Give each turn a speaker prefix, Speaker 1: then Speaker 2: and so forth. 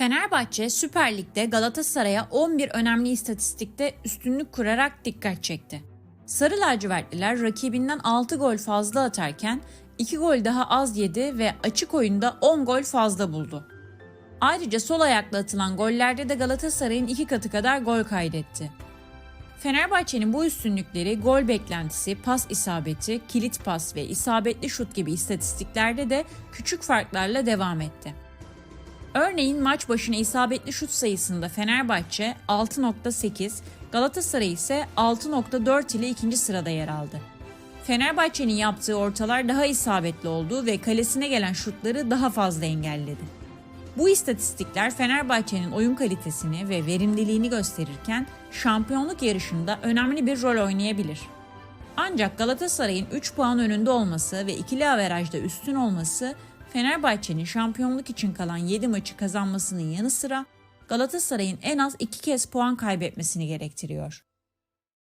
Speaker 1: Fenerbahçe Süper Lig'de Galatasaray'a 11 önemli istatistikte üstünlük kurarak dikkat çekti. Sarı lacivertliler rakibinden 6 gol fazla atarken 2 gol daha az yedi ve açık oyunda 10 gol fazla buldu. Ayrıca sol ayakla atılan gollerde de Galatasaray'ın iki katı kadar gol kaydetti. Fenerbahçe'nin bu üstünlükleri gol beklentisi, pas isabeti, kilit pas ve isabetli şut gibi istatistiklerde de küçük farklarla devam etti. Örneğin maç başına isabetli şut sayısında Fenerbahçe 6.8, Galatasaray ise 6.4 ile ikinci sırada yer aldı. Fenerbahçe'nin yaptığı ortalar daha isabetli oldu ve kalesine gelen şutları daha fazla engelledi. Bu istatistikler Fenerbahçe'nin oyun kalitesini ve verimliliğini gösterirken şampiyonluk yarışında önemli bir rol oynayabilir. Ancak Galatasaray'ın 3 puan önünde olması ve ikili averajda üstün olması Fenerbahçe'nin şampiyonluk için kalan 7 maçı kazanmasının yanı sıra Galatasaray'ın en az 2 kez puan kaybetmesini gerektiriyor.